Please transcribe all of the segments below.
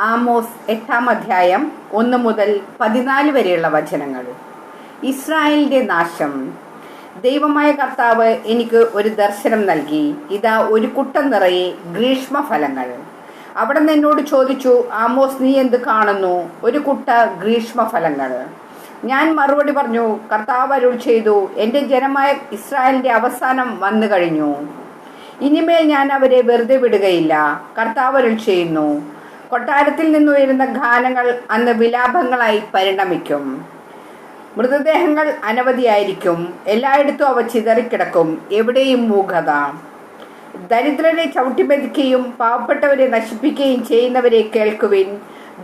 Amos എട്ടാം അധ്യായം ഒന്ന് മുതൽ പതിനാല് വരെയുള്ള വചനങ്ങൾ. ഇസ്രായേലിന്റെ നാശം. ദൈവമായ കർത്താവ് എനിക്ക് ഒരു ദർശനം നൽകി. ഇതാ ഒരു കുട്ടം നിറയെ ഗ്രീഷ്മഫലങ്ങൾ. അവിടെ നിന്ന് എന്നോട് ചോദിച്ചു ആമോസ് നീ എന്ത് കാണുന്നു? ഒരു കുട്ട ഗ്രീഷ്മഫലങ്ങൾ. ഞാൻ മറുപടി പറഞ്ഞു കർത്താവ് അരുൾ ചെയ്തു. എന്റെ ജനമായ ഇസ്രായേലിന്റെ അവസാനം വന്നു കഴിഞ്ഞു. ഇനിമേൽ ഞാൻ അവരെ വെറുതെ വിടുകയില്ല. കർത്താവ് അരുൾ ചെയ്യുന്നു. കൊട്ടാരത്തിൽ നിന്നുയരുന്ന ഗാനങ്ങൾ അന്ന് വിലാപങ്ങളായി പരിണമിക്കും. മൃതദേഹങ്ങൾ അനവധിയായിരിക്കും. എല്ലായിടത്തും അവ ചിതറിക്കിടക്കും. എവിടെയും മൂകത. ദരിദ്രരെ ചവിട്ടിമെതിക്കുകയും പാവപ്പെട്ടവരെ നശിപ്പിക്കുകയും ചെയ്യുന്നവരെ കേൾക്കുവിൻ.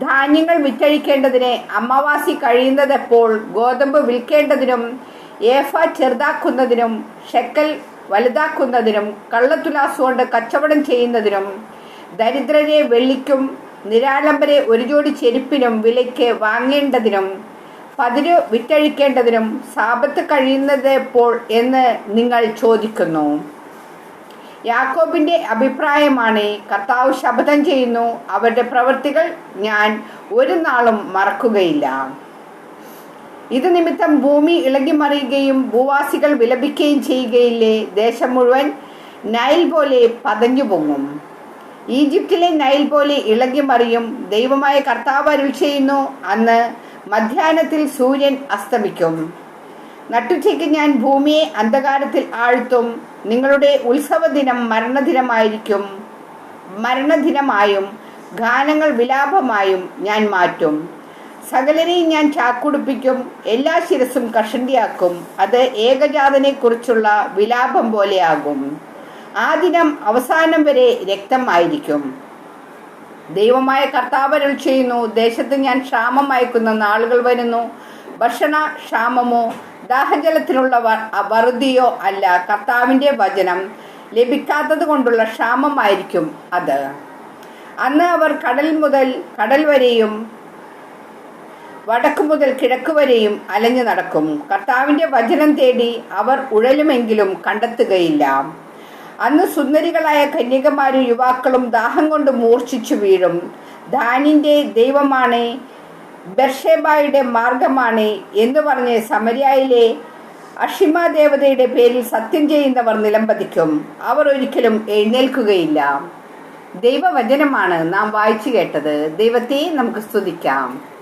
ധാന്യങ്ങൾ വിറ്റഴിക്കേണ്ടതിന് അമാവാസി കഴിയുന്നതെപ്പോൾ ഗോതമ്പ് വിൽക്കേണ്ടതിനും ഏഫ ചെറുതാക്കുന്നതിനും ഷെക്കൽ വലുതാക്കുന്നതിനും കള്ളത്തുലാസ് കൊണ്ട് കച്ചവടം ചെയ്യുന്നതിനും ദരിദ്രരെ വെള്ളിക്കും നിരാലംബരെ ഒരു ജോഡി ചെരുപ്പിനും വിലയ്ക്ക് വാങ്ങേണ്ടതിനും പതിര് വിറ്റഴിക്കേണ്ടതിനും സാപത്ത് കഴിയുന്നത് എപ്പോൾ എന്ന് നിങ്ങൾ ചോദിക്കുന്നു. യാക്കോബിന്റെ അഭിപ്രായമാണ് കർത്താവ് ശപഥം ചെയ്യുന്നു അവരുടെ പ്രവൃത്തികൾ ഞാൻ ഒരു നാളും മറക്കുകയില്ല. ഇത് നിമിത്തം ഭൂമി ഇളകി മറിയുകയും ഭൂവാസികൾ വിലപിക്കുകയും ചെയ്യുകയില്ലേ? ദേശം മുഴുവൻ നൈൽ പോലെ പതഞ്ഞു പൊങ്ങും ഈജിപ്തിലെ നൈൽ പോലെ ഇളകി മറിയും ദൈവമായ കർത്താവ് അരുൾ ചെയ്യുന്നു. അന്ന് മധ്യാഹ്നത്തിൽ സൂര്യൻ അസ്തമിക്കും. നട്ടുച്ചയ്ക്ക് ഞാൻ ഭൂമിയെ അന്ധകാരത്തിൽ ആഴ്ത്തും. നിങ്ങളുടെ ഉത്സവ ദിനം മരണദിനമായിരിക്കും. മരണദിനമായും ഗാനങ്ങൾ വിലാപമായും ഞാൻ മാറ്റും. സകലരെയും ഞാൻ ചാക്കുടിപ്പിക്കും. എല്ലാ ശിരസും കഷണ്ടിയാക്കും. അത് ഏകജാതനെ കുറിച്ചുള്ള വിലാപം പോലെയാകും. ആ ദിനം അവസാനം വരെ രക്തം ആയിരിക്കും ദൈവമായ കർത്താവരുൾ ചെയ്യുന്നു ദേശത്ത് ഞാൻ ക്ഷാമം അയക്കുന്ന നാളുകൾ വരുന്നു. ഭക്ഷണ ക്ഷാമമോ ദാഹജലത്തിനുള്ള വറുതിയോ അല്ല കർത്താവിന്റെ വചനം ലഭിക്കാത്തത് കൊണ്ടുള്ള ക്ഷാമമായിരിക്കും അത്. അന്ന് അവർ കടൽ മുതൽ കടൽ വരെയും വടക്കു മുതൽ കിഴക്ക് വരെയും അലഞ്ഞു നടക്കും. കർത്താവിന്റെ വചനം തേടി അവർ ഉഴലുമെങ്കിലും കണ്ടെത്തുകയില്ല. അന്ന് സുന്ദരികളായ കന്യകമാരും യുവാക്കളും ദാഹം കൊണ്ട് മൂർച്ഛിച്ചു വീഴും. ദാനിന്റെ ദൈവമാണ് ബർഷേബായുടെ മാർഗമാണ് എന്ന് പറഞ്ഞ് സമരിയായിലെ അഷിമ ദേവതയുടെ പേരിൽ സത്യം ചെയ്യുന്നവർ നിലംപതിക്കും. അവർ ഒരിക്കലും എഴുന്നേൽക്കുകയില്ല. ദൈവവചനമാണ് നാം വായിച്ചു കേട്ടത്. ദൈവത്തെ നമുക്ക് സ്തുതിക്കാം.